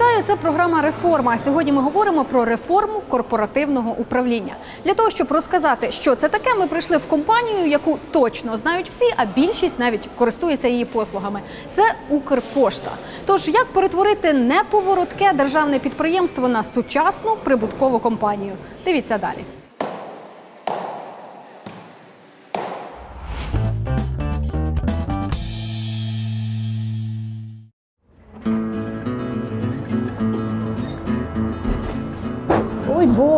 Вітаю, це програма Реформа. Сьогодні ми говоримо про реформу корпоративного управління. Для того, щоб розказати, що це таке, ми прийшли в компанію, яку точно знають всі, а більшість навіть користується її послугами. Це Укрпошта. Тож як перетворити неповоротке державне підприємство на сучасну прибуткову компанію? Дивіться далі.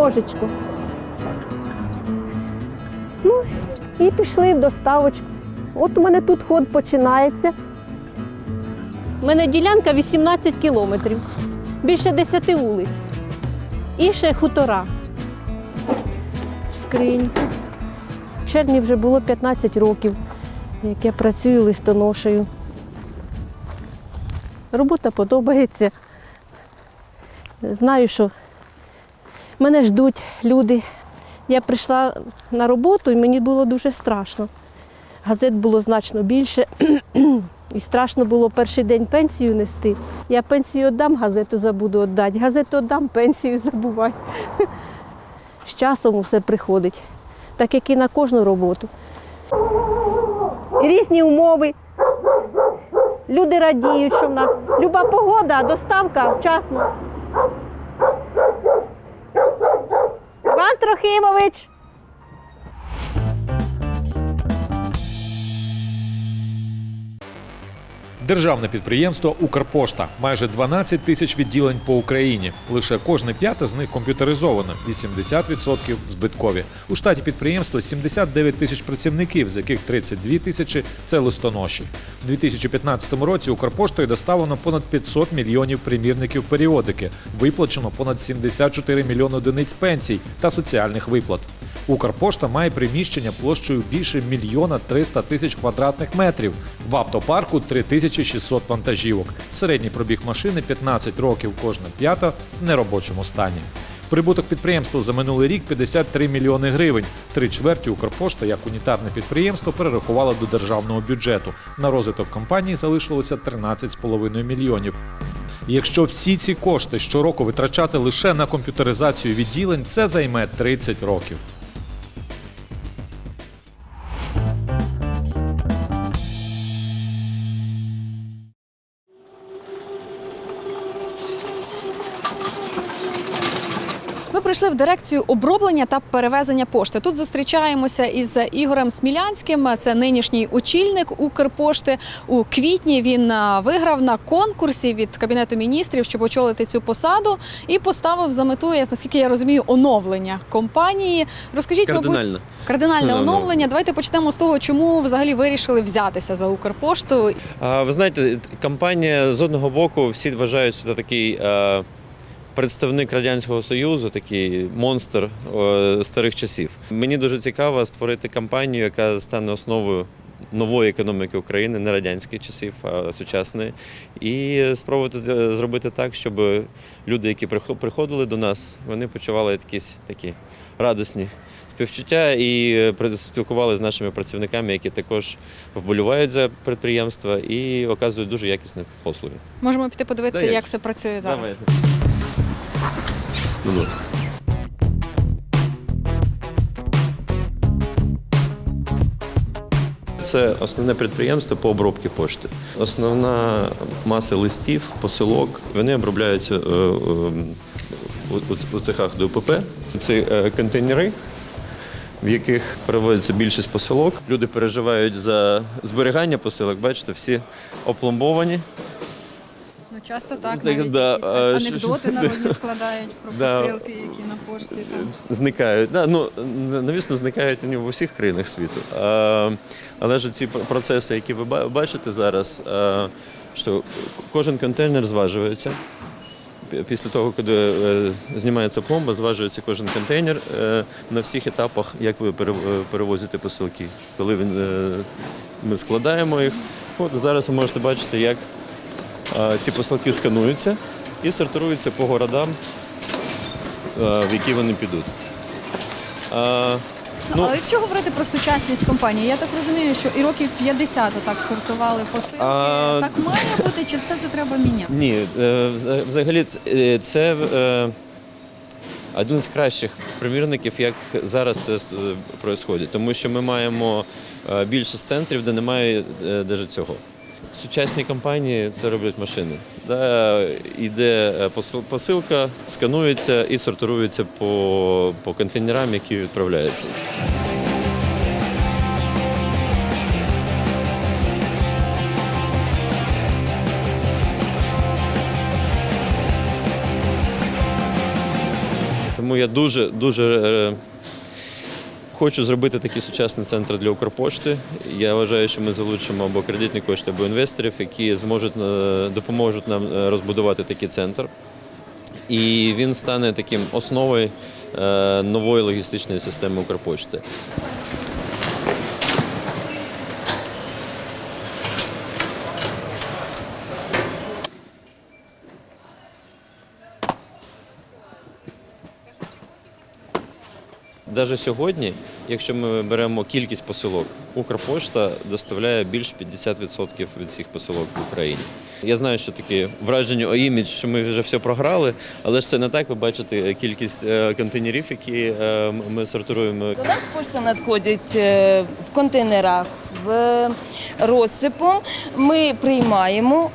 Ой, божечко. Ну, і пішли в доставочку. От у мене тут ход починається. У мене ділянка 18 кілометрів, більше 10 вулиць. І ще хутора. Скриньку. В червні вже було 15 років, як я працюю листоношею. Робота подобається. Знаю, що Мене ждуть люди. Я прийшла на роботу і мені було дуже страшно. Газет було значно більше, і страшно було перший день пенсію нести. Я пенсію віддам, газету забуду віддати. Газету віддам, пенсію забувай. З часом все приходить, так як і на кожну роботу. Різні умови. Люди радіють, що в нас люба погода, доставка вчасно. Ibrahimovic. Державне підприємство Укрпошта майже 12 тисяч відділень по Україні. Лише кожне п'яте з них комп'ютеризовано, 80% збиткові. У штаті підприємства 79 тисяч працівників, з яких 32 тисячі це листоноші. У 2015 році Укрпоштою доставлено понад 500 мільйонів примірників періодики, виплачено понад 74 мільйони одиниць пенсій та соціальних виплат. Укрпошта має приміщення площею більше мільйона 300 тисяч квадратних метрів. В автопарку 3600 вантажівок. Середній пробіг машини 15 років кожна п'ята в неробочому стані. Прибуток підприємства за минулий рік 53 мільйони гривень. Три чверті Укрпошта як унітарне підприємство перерахувала до державного бюджету. На розвиток компанії залишилося 13,5 мільйонів. Якщо всі ці кошти щороку витрачати лише на комп'ютеризацію відділень, це займе 30 років. Прийшли в дирекцію оброблення та перевезення пошти. Тут зустрічаємося із Ігорем Смілянським. Це нинішній очільник Укрпошти. У квітні він виграв на конкурсі від кабінету міністрів, щоб очолити цю посаду, і поставив за мету, наскільки я розумію, оновлення компанії. Розкажіть, мабуть, кардинальне Ну, ну. оновлення. Давайте почнемо з того, чому взагалі вирішили взятися за Укрпошту. А, ви знаєте, компанія з одного боку всі вважають, що це такий е, представник Радянського Союзу, такий монстр старих часів. Мені дуже цікаво створити компанію, яка стане основою. Нової економіки України, не радянських часів, а сучасної, і спробувати зробити так, щоб люди, які прихо- приходили до нас, вони почували якісь такі радісні співчуття і е, спілкувалися з нашими працівниками, які також вболівають за підприємства і оказують дуже якісні послуги. Можемо піти подивитися, Да, як все працює зараз. Давайте. Будь ласка. Це основне підприємство по обробці пошти. Основна маса листів, посилок, вони обробляються е, е, у- цехах ДОПП. Це е, контейнери, в яких переводиться більшість посилок. Люди переживають за зберігання посилок, бачите, всі опломбовані. Часто так, навіть да, якісь анекдоти народні складають про посилки, які на пошті там. зникають. Да, ну, навісно, зникають вони в усіх країнах світу. А, але ж ці процеси, які ви бачите зараз, а, що кожен контейнер зважується. Після того, коли е, знімається пломба, зважується кожен контейнер е, на всіх етапах, як ви е, перевозите посилки. Коли він, ми складаємо їх. От зараз ви можете бачити, як ці посилки скануються і сортуються по городам, е, в які вони підуть. Ну, але якщо говорити про сучасність компанії, я так розумію, що і років 50 отак сортували посилки. А- Так має бути, чи все це треба міняти? Ні, е, взагалі е, це е, один з кращих примірників, як зараз це відбувається. Тому що ми маємо е, більшість центрів, де немає навіть цього. Сучасні компанії це роблять машини. Да, йде посилка, сканується і сортується по, по контейнерам, які відправляються. Тому я дуже дуже е, хочу зробити такий сучасний центр для Укрпошти. Я вважаю, що ми залучимо або кредитні кошти, або інвесторів, які зможуть е, допоможуть нам е, розбудувати такий центр. І він стане таким основою е, нової логістичної системи Укрпошти. Навіть сьогодні, якщо ми беремо кількість посилок, Укрпошта доставляє більш 50% від всіх посилок в Україні. Я знаю, що таке враження о імідж, що ми вже все програли, але ж це не так. Ви бачите кількість е, контейнерів, які е, ми сортуємо. До нас пошта надходить е, в контейнерах, в розсипом. Ми приймаємо,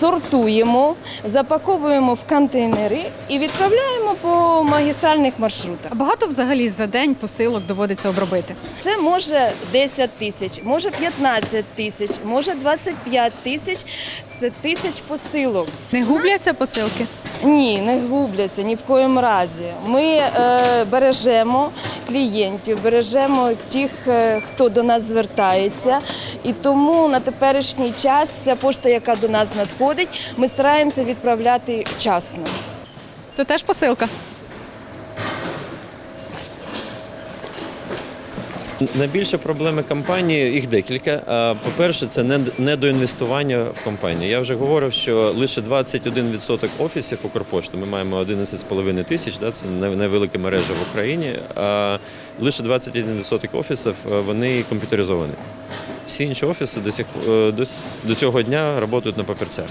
сортуємо, запаковуємо в контейнери і відправляємо по магістральних маршрутах. А багато взагалі за день посилок доводиться обробити. Це може 10 тисяч, може 15 тисяч, може 25 тисяч. Це тисяч посилок. Не губляться посилки? Ні, не губляться ні в коєму разі. Ми е, бережемо клієнтів, бережемо тих, е, хто до нас звертається. І тому на теперішній час вся пошта, яка до нас надходить, ми стараємося відправляти вчасно. Це теж посилка. Найбільше проблеми компанії, їх декілька. По-перше, це не- недоінвестування в компанію. Я вже говорив, що лише 21% офісів Укрпошти, ми маємо 11,5 тисяч, да, це найвелика мережа в Україні, а лише 21% офісів е, вони комп'ютеризовані. Всі інші офіси до, сих, е, до, до цього дня працюють на папірцях.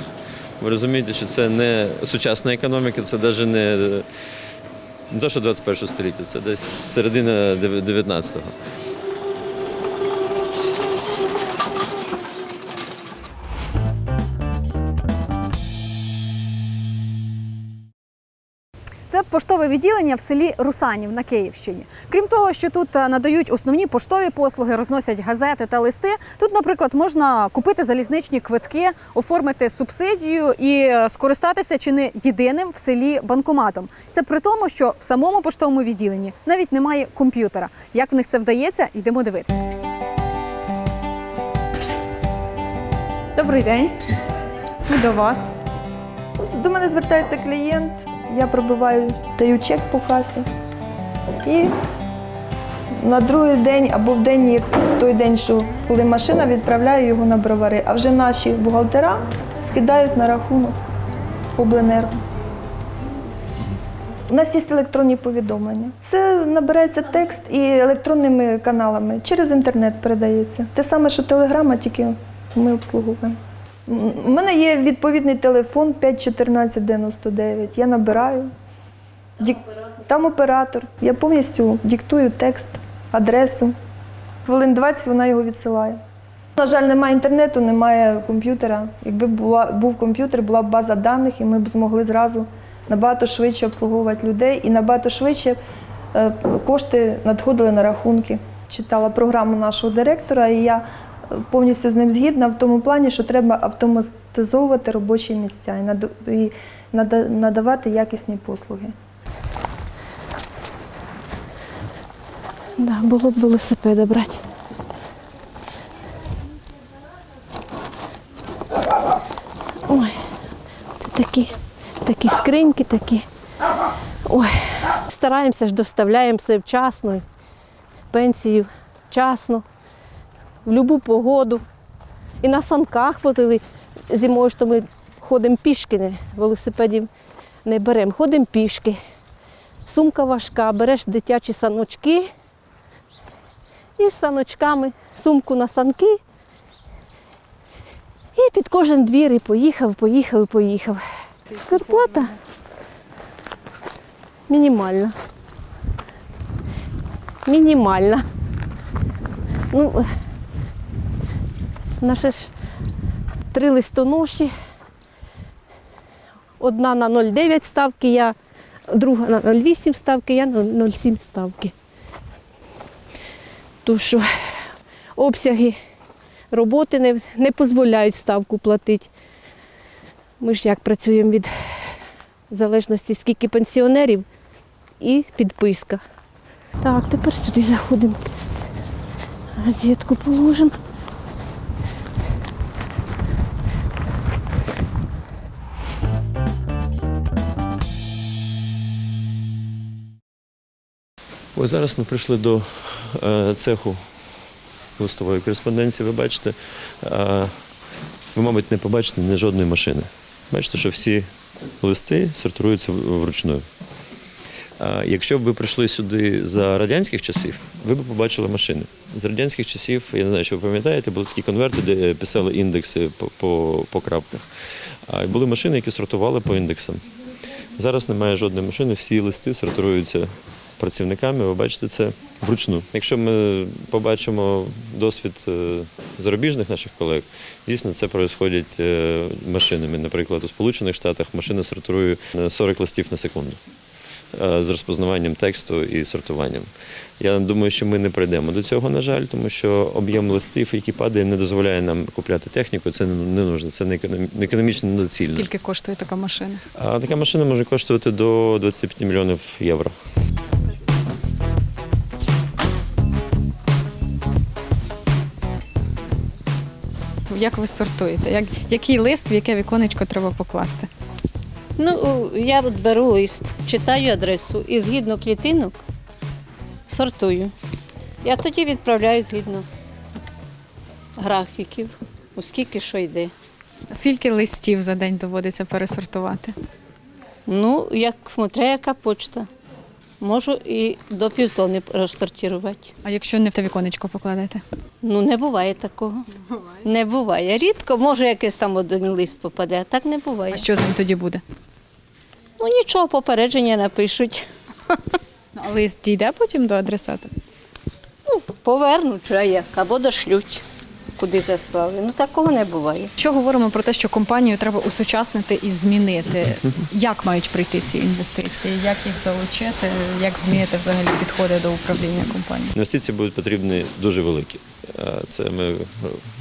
Ви розумієте, що це не сучасна економіка, це навіть не, не то, що 21 століття, це десь середина 19-го. Поштове відділення в селі Русанів на Київщині. Крім того, що тут е, надають основні поштові послуги, розносять газети та листи. Тут, наприклад, можна купити залізничні квитки, оформити субсидію і е, скористатися чи не єдиним в селі банкоматом. Це при тому, що в самому поштовому відділенні навіть немає комп'ютера. Як в них це вдається, йдемо дивитися. Добрий день. І до вас. До мене звертається клієнт, я пробиваю, даю чек по касі. І на другий день або в день, як той день, що коли машина, відправляю його на бровари. А вже наші бухгалтера скидають на рахунок обленерго. У нас є електронні повідомлення. Це набирається текст і електронними каналами через інтернет передається. Те саме, що телеграма, тільки ми обслуговуємо. У мене є відповідний телефон 51499. Я набираю. Дік... Там оператор. Я повністю диктую текст, адресу. Хвилин 20 вона його відсилає. На жаль, немає інтернету, немає комп'ютера. Якби була, був комп'ютер, була б база даних, і ми б змогли зразу набагато швидше обслуговувати людей і набагато швидше е, кошти надходили на рахунки. Читала програму нашого директора, і я повністю з ним згідна в тому плані, що треба автоматизовувати робочі місця і надавати якісні послуги. Да, було б велосипеда брати. Ой, це такі, такі скриньки, такі. Ой, стараємося ж доставляємо все вчасно, пенсію вчасно, в будь-яку погоду. І на санках водили зимою, що ми ходимо пішки, не, велосипедів не беремо, ходимо пішки. Сумка важка, береш дитячі саночки І з саночками, сумку на санки. І під кожен двір і поїхав, поїхав, і поїхав. Зарплата мінімальна. Мінімальна. Ну, наше ж три листоноші. Одна на 0,9 ставки, я, друга на 0,8 ставки, я на 0,7 ставки. Тому що обсяги роботи не, не дозволяють ставку платити. Ми ж як працюємо від залежності, скільки пенсіонерів і підписка. Так, тепер сюди заходимо. Газетку положимо. Ось зараз ми прийшли до е, цеху листової кореспонденції. Ви бачите, е, ви, мабуть, не побачите ні жодної машини. Бачите, що всі листи сортуються вручну. Е, Якщо б ви прийшли сюди за радянських часів, ви б побачили машини. З радянських часів, я не знаю, що ви пам'ятаєте, були такі конверти, де писали індекси по, по, по крапках. А були машини, які сортували по індексам. Зараз немає жодної машини, всі листи сортуються працівниками. Ви бачите це вручну. Якщо ми побачимо досвід е, зарубіжних наших колег, дійсно це відбувається машинами. Наприклад, у Сполучених Штатах машина сортує е, 40 листів на секунду е, з розпознаванням тексту і сортуванням. Я думаю, що ми не прийдемо до цього, на жаль, тому що об'єм листів, який падає, не дозволяє нам купляти техніку. Це не нужно, це не економічно недоцільно. Скільки коштує така машина? А така машина може коштувати до 25 мільйонів євро. Як ви сортуєте? Як, який лист в яке віконечко треба покласти? Ну, я от беру лист, читаю адресу і згідно клітинок сортую. Я тоді відправляю згідно графіків, оскільки що йде. Скільки листів за день доводиться пересортувати? Ну, як смотря яка почта. Можу і до півтони розсортувати. А якщо не в те віконечко покладете? Ну, не буває такого. Не буває. Рідко, може, якийсь там один лист попаде, а так не буває. А що з ним тоді буде? Ну нічого, попередження напишуть. Ну, а лист дійде потім до адресата? Ну, повернуть, а як, або дошлють, куди заслали. Ну такого не буває. Що говоримо про те, що компанію треба усучаснити і змінити? Як мають прийти ці інвестиції? Як їх залучити? Як змінити взагалі підходи до управління компанією? Інвестиції будуть потрібні дуже великі. Е, Це ми е,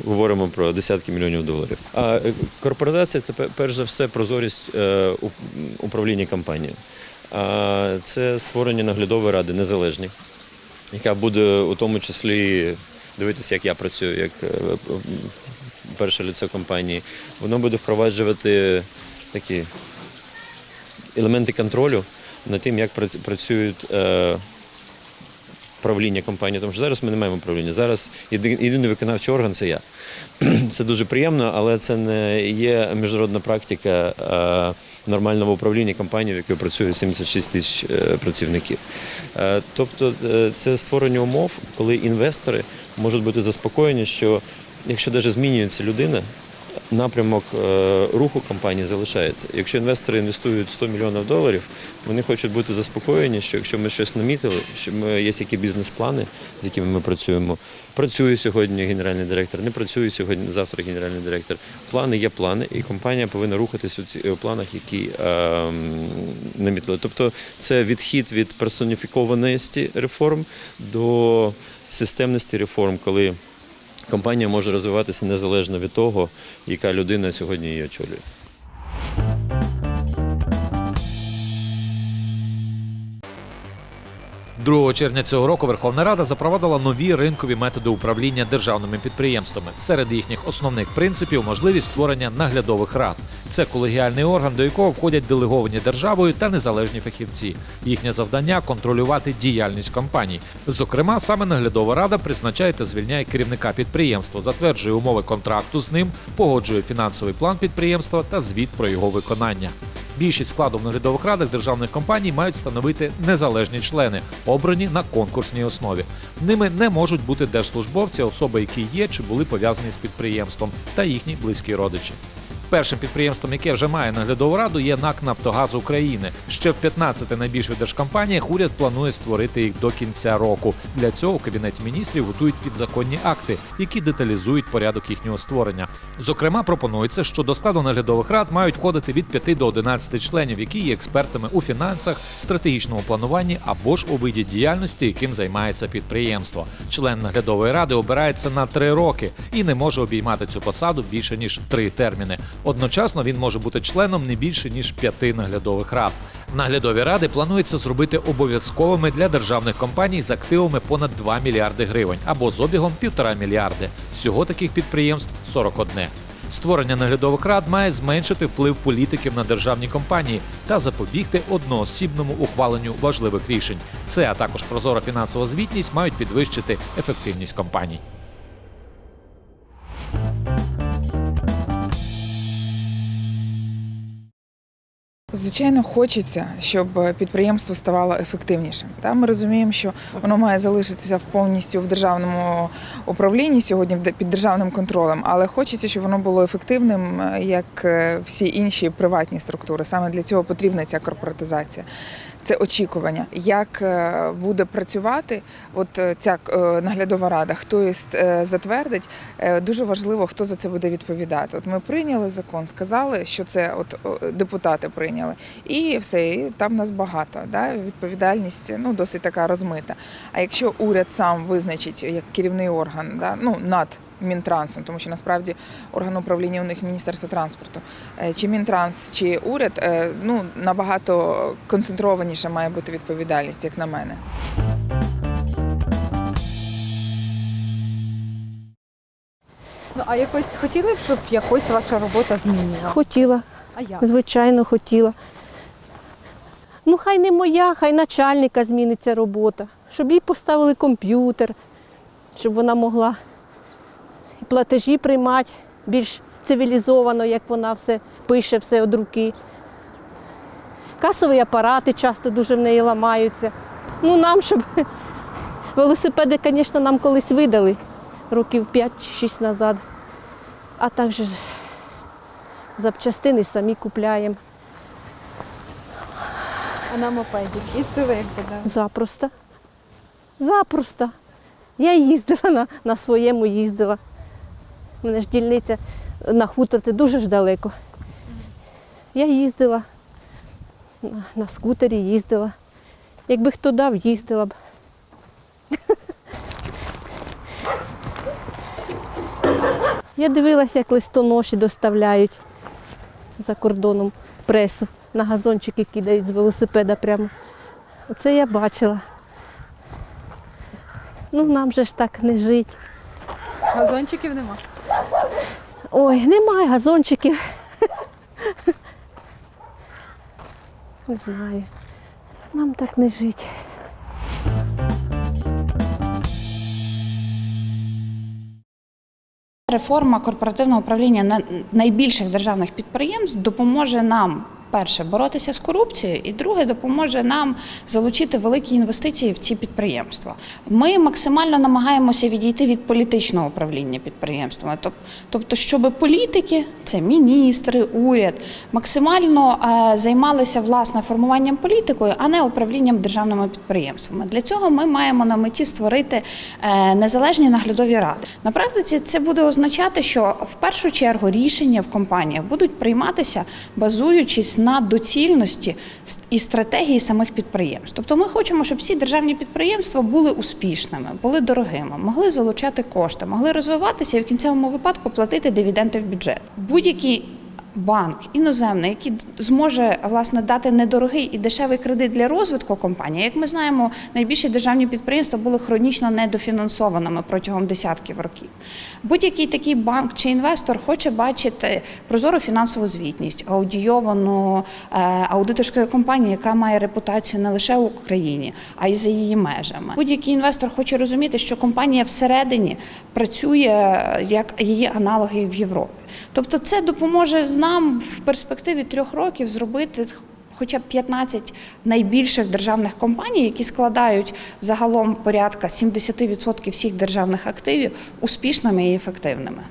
говоримо про десятки мільйонів доларів. А е, корпорація це перш за все прозорість уп- управління компанією. А Це створення наглядової ради незалежні, яка буде у тому числі дивитися, як я працюю, як е, перше лице компанії. Воно буде впроваджувати такі елементи контролю над тим, як працюють е, правління компанії, тому що зараз ми не маємо правління. Зараз єдиний виконавчий орган це я. Це дуже приємно, але це не є міжнародна практика е, нормального управління компанією, в якій працює 76 тисяч е, працівників. Е, Тобто е, це створення умов, коли інвестори можуть бути заспокоєні, що якщо навіть змінюється людина, напрямок е, руху компанії залишається. Якщо інвестори інвестують 100 мільйонів доларів, вони хочуть бути заспокоєні, що якщо ми щось намітили, що ми є які бізнес-плани, з якими ми працюємо. Працює сьогодні генеральний директор, не працює сьогодні, завтра генеральний директор. Плани є плани, і компанія повинна рухатись у планах, які е, намітили. Тобто це відхід від персоніфікованості реформ до системності реформ, коли компанія може розвиватися незалежно від того, яка людина сьогодні її очолює. – 2 червня цього року Верховна Рада запровадила нові ринкові методи управління державними підприємствами. Серед їхніх основних принципів можливість створення наглядових рад. Це колегіальний орган, до якого входять делеговані державою та незалежні фахівці. Їхнє завдання контролювати діяльність компаній. Зокрема, саме наглядова рада призначає та звільняє керівника підприємства, затверджує умови контракту з ним, погоджує фінансовий план підприємства та звіт про його виконання. Більшість складу в наглядових радах державних компаній мають становити незалежні члени, обрані на конкурсній основі. Ними не можуть бути держслужбовці, особи, які є чи були пов'язані з підприємством, та їхні близькі родичі. Першим підприємством, яке вже має наглядову раду, є НАК Нафтогаз України. Ще в 15 найбільших держкомпаніях уряд планує створити їх до кінця року. Для цього у кабінеті міністрів готують підзаконні акти, які деталізують порядок їхнього створення. Зокрема, пропонується, що до складу наглядових рад мають входити від 5 до 11 членів, які є експертами у фінансах, стратегічному плануванні або ж у виді діяльності, яким займається підприємство. Член наглядової ради обирається на три роки і не може обіймати цю посаду більше ніж три терміни. Одночасно він може бути членом не більше ніж п'яти наглядових рад. Наглядові ради планується зробити обов'язковими для державних компаній з активами понад 2 мільярди гривень або з обігом 1,5 мільярди. Всього таких підприємств 41. Створення наглядових рад має зменшити вплив політиків на державні компанії та запобігти одноосібному ухваленню важливих рішень. Це а також прозора фінансова звітність мають підвищити ефективність компаній. Звичайно, хочеться, щоб підприємство ставало ефективнішим. Та ми розуміємо, що воно має залишитися повністю в державному управлінні сьогодні під державним контролем, але хочеться, щоб воно було ефективним, е, як е, всі інші приватні структури. Саме для цього потрібна ця корпоратизація. Це очікування, як е, буде працювати от е, ця е, наглядова рада, хто її е, затвердить. Е, Дуже важливо, хто за це буде відповідати. От ми прийняли закон, сказали, що це от депутати прийняли, і все, і там нас багато. Да? Відповідальність ну досить така розмита. А якщо уряд сам визначить як керівний орган, да? ну над. Мінтрансом, тому що насправді орган управління у них Міністерство транспорту. Е, Чи Мінтранс, чи уряд, е, ну набагато концентрованіше має бути відповідальність, як на мене. Ну а якось хотіли б, щоб якось ваша робота змінила? Хотіла? Звичайно, хотіла. Ну, хай не моя, хай начальника зміниться робота, щоб їй поставили комп'ютер, щоб вона могла платежі приймати більш цивілізовано, як вона все пише, все від руки. Касові апарати часто дуже в неї ламаються. Ну, нам, щоб велосипеди, звісно, нам колись видали років 5 чи 6 назад. А також запчастини самі купляємо. А на мопеді їздили як буде? Запросто. Запросто. Я їздила на, на своєму їздила. У мене ж дільниця на хутор це дуже ж далеко. Я їздила, на, на скутері їздила. Якби хто дав, їздила б. Я дивилася, як листоноші доставляють за кордоном пресу. На газончики кидають з велосипеда прямо. Оце я бачила. Ну, нам же ж так не жить. Газончиків нема. Ой, немає газончиків. Не знаю. Нам так не жить. Реформа корпоративного управління на найбільших державних підприємств допоможе нам. Перше боротися з корупцією, і друге допоможе нам залучити великі інвестиції в ці підприємства. Ми максимально намагаємося відійти від політичного управління підприємствами. Тобто, щоб політики, це міністри, уряд, максимально займалися власне формуванням політикою, а не управлінням державними підприємствами. Для цього ми маємо на меті створити е, незалежні наглядові ради. На практиці це буде означати, що в першу чергу рішення в компаніях будуть прийматися базуючись на доцільності і стратегії самих підприємств. Тобто, ми хочемо, щоб всі державні підприємства були успішними, були дорогими, могли залучати кошти, могли розвиватися і в кінцевому випадку платити дивіденди в бюджет. Будь-який банк іноземний, який зможе власне дати недорогий і дешевий кредит для розвитку компанії. Як ми знаємо, найбільші державні підприємства були хронічно недофінансованими протягом десятків років. Будь-який такий банк чи інвестор хоче бачити прозору фінансову звітність, аудійовану е, аудиторською компанією, яка має репутацію не лише в Україні, а й за її межами. Будь-який інвестор хоче розуміти, що компанія всередині працює е, як її аналоги в Європі. Тобто, це допоможе нам в перспективі трьох років зробити. Хоча б 15 найбільших державних компаній, які складають загалом порядка 70% всіх державних активів, успішними і ефективними.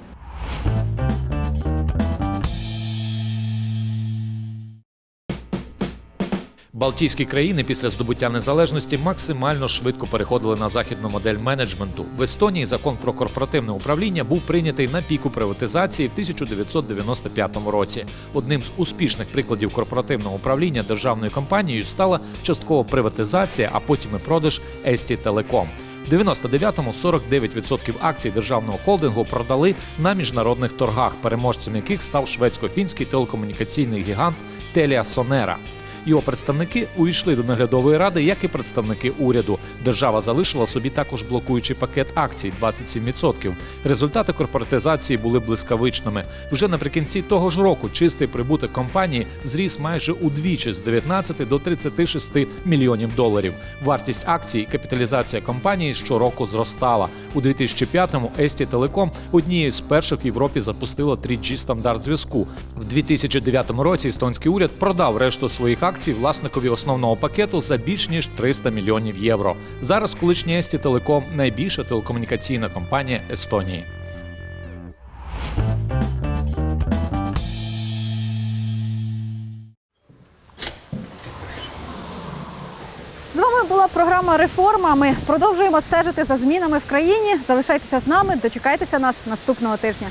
Балтійські країни після здобуття незалежності максимально швидко переходили на західну модель менеджменту. В Естонії закон про корпоративне управління був прийнятий на піку приватизації в 1995 році. Одним з успішних прикладів корпоративного управління державною компанією стала часткова приватизація, а потім і продаж Есті Телеком. В 99-му 49% акцій державного холдингу продали на міжнародних торгах, переможцем яких став шведсько-фінський телекомунікаційний гігант Телія Сонера. Його представники увійшли до наглядової ради, як і представники уряду. Держава залишила собі також блокуючий пакет акцій 27%. Результати корпоратизації були блискавичними. Вже наприкінці того ж року чистий прибуток компанії зріс майже удвічі з 19 до 36 мільйонів доларів. Вартість акцій і капіталізація компанії щороку зростала. У 2005-му Есті Телеком однією з перших в Європі запустила 3G стандарт зв'язку. В 2009 році естонський уряд продав решту своїх акцій власникові основного пакету за більш ніж 300 мільйонів євро. Зараз колишній Есті Телеком найбільша телекомунікаційна компанія Естонії. З вами була програма Реформа. Ми продовжуємо стежити за змінами в країні. Залишайтеся з нами, дочекайтеся нас наступного тижня.